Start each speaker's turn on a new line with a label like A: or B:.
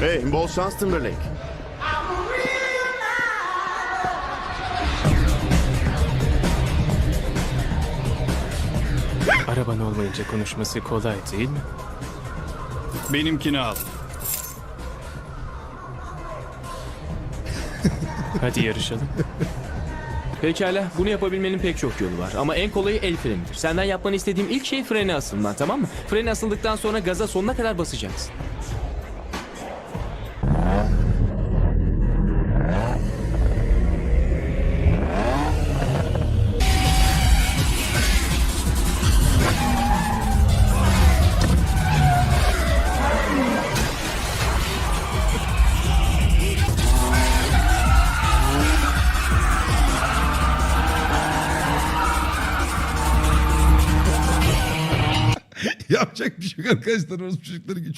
A: Hey, bol şans Timberlake.
B: Araban olmayınca konuşması kolay değil mi?
C: Benimkini al.
B: Hadi yarışalım.
D: Pekala bunu yapabilmenin pek çok yolu var ama en kolayı el frenidir. Senden yapmanı istediğim ilk şey frene asılman tamam mı? Frene asıldıktan sonra gaza sonuna kadar basacaksın.
E: Yapacak bir şey yok arkadaşlar. Orası çocukları güç.